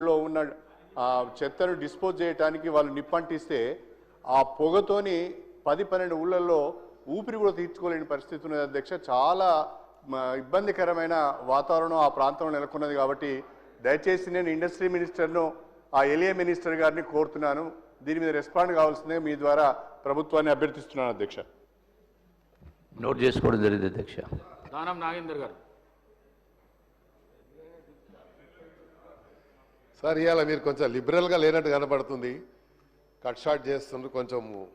లో ఉన్న ఆ, చెత్తను డిస్పోజ్ చేయడానికి వాళ్ళు నిప్పంటిస్తే ఆ పొగతోని పది పన్నెండు ఊళ్ళల్లో ఊపిరి కూడా తీర్చుకోలేని పరిస్థితి ఉన్నది. అధ్యక్ష చాలా ఇబ్బందికరమైన వాతావరణం ఆ ప్రాంతంలో నెలకొన్నది కాబట్టి దయచేసి నేను ఇండస్ట్రీ మినిస్టర్ను ఆ ఎలియ మినిస్టర్ గారిని కోరుతున్నాను. దీని మీద రెస్పాండ్ కావాల్సిందే. మీ ద్వారా ప్రభుత్వాన్ని అభ్యర్థిస్తున్నాను అధ్యక్ష. నోట్ చేసుకోవడం జరిగింది అధ్యక్ష. దానం నాగేందర్ గారు. సార్ ఇవాళ మీరు కొంచెం లిబరల్గా లేనట్టు కనబడుతుంది కట్ షార్ట్ చేస్తుండ్రు కొంచెం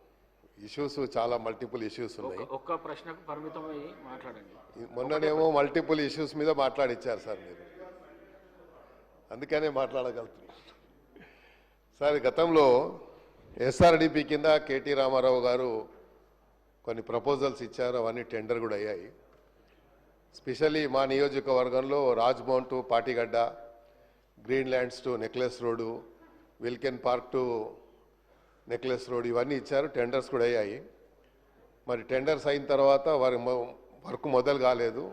ఇష్యూస్ చాలా మల్టిపుల్ ఇష్యూస్ ఉన్నాయి. ఒక్క- ప్రశ్నకు పరిమితమై మాట్లాడండి. మొన్ననేమో మల్టిపుల్ ఇష్యూస్ మీద మాట్లాడిచ్చారు సార్ మీరు. అందుకనే మాట్లాడగలుగుతున్నారు సార్ గతంలో ఎస్ఆర్డిపి కింద కేటీ రామారావు గారు కొన్ని ప్రపోజల్స్ ఇచ్చారు అవన్నీ టెండర్ కూడా అయ్యాయి. స్పెషల్లీ మా నియోజకవర్గంలో Rajmount to Patigadda Green Lands to Necklace Road విల్కెన్ park to necklace road ఇవన్నీ ఇచ్చారు. టెండర్స్ కూడా అయ్యాయి. మరి టెండర్స్ అయిన తర్వాత వారి వర్క్ మొదలు కాలేదు.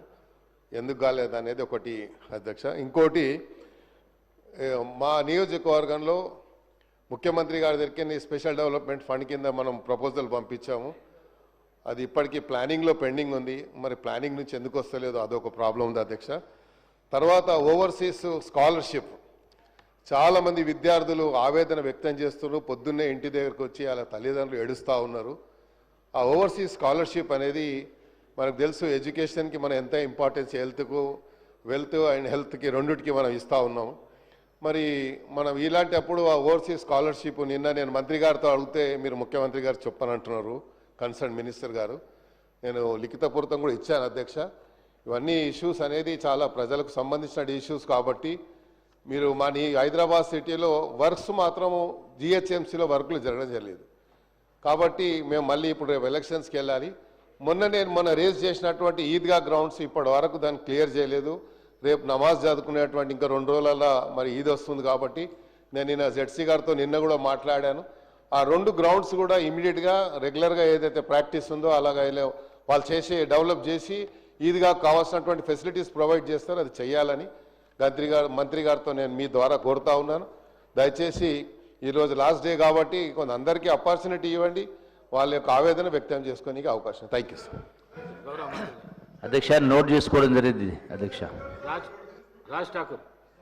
ఎందుకు కాలేదు అనేది ఒకటి అధ్యక్ష. ఇంకోటి మా నియోజకవర్గంలో ముఖ్యమంత్రి గారి దగ్గరికి స్పెషల్ డెవలప్మెంట్ ఫండ్ కింద మనం ప్రపోజల్ పంపించాము. అది ఇప్పటికీ ప్లానింగ్లో పెండింగ్ ఉంది. మరి ప్లానింగ్ నుంచి ఎందుకు వస్తలేదు? అదొక ప్రాబ్లం ఉంది అధ్యక్ష. తర్వాత ఓవర్సీస్ స్కాలర్షిప్. చాలామంది విద్యార్థులు ఆవేదన వ్యక్తం చేస్తున్నారు. పొద్దున్నే ఇంటి దగ్గరకు వచ్చి వాళ్ళ తల్లిదండ్రులు ఏడుస్తూ ఉన్నారు. ఆ ఓవర్సీస్ స్కాలర్షిప్ అనేది మనకు తెలుసు ఎడ్యుకేషన్కి మనం ఎంత ఇంపార్టెన్స్ హెల్త్కు వెల్త్ అండ్ హెల్త్కి రెండింటికి మనం ఇస్తూ ఉన్నాం. మరి మనం ఇలాంటి అప్పుడు ఆ ఓవర్సీస్ స్కాలర్షిప్ నిన్న నేను మంత్రి గారితో అడిగితే మీరు ముఖ్యమంత్రి గారు చెప్పనంటున్నారు కన్సర్న్ మినిస్టర్ గారు. నేను లిఖితపూర్వకం కూడా ఇచ్చాను అధ్యక్ష. ఇవన్నీ ఇష్యూస్ అనేది చాలా ప్రజలకు సంబంధించిన ఇష్యూస్ కాబట్టి మీరు మా నీ హైదరాబాద్ సిటీలో వర్క్స్ మాత్రము జిహెచ్ఎంసీలో వర్కులు జరగడం జరిగలేదు. కాబట్టి మేము మళ్ళీ ఇప్పుడు రేపు ఎలక్షన్స్కి వెళ్ళాలి. మొన్న నేను మొన్న రేజ్ చేసినటువంటి ఈద్గా గ్రౌండ్స్ ఇప్పటి వరకు దాన్ని క్లియర్ చేయలేదు. రేపు నమాజ్ చదువుకునేటువంటి ఇంకా రెండు రోజులలో మరి ఈద్ వస్తుంది కాబట్టి నేను నిన్న జెడ్సీ గారితో నిన్న కూడా మాట్లాడాను. ఆ రెండు గ్రౌండ్స్ కూడా ఇమీడియట్గా రెగ్యులర్గా ఏదైతే ప్రాక్టీస్ ఉందో అలాగా వాళ్ళు చేసి డెవలప్ చేసి ఈద్గా కావాల్సినటువంటి ఫెసిలిటీస్ ప్రొవైడ్ చేస్తారు. అది చేయాలని మంత్రి గారు మంత్రి గారితో నేను మీ ద్వారా కోరుతా ఉన్నాను. దయచేసి ఈరోజు లాస్ట్ డే కాబట్టి కొంత అందరికీ ఆపర్చునిటీ ఇవ్వండి. వాళ్ళ యొక్క ఆవేదన వ్యక్తం చేసుకోనికి అవకాశం. Thank you sir. అధ్యక్ష నోట్ చేసుకోవడం జరిగింది. అధ్యక్ష. రాజ్ రాజ్ ఠాకూర్.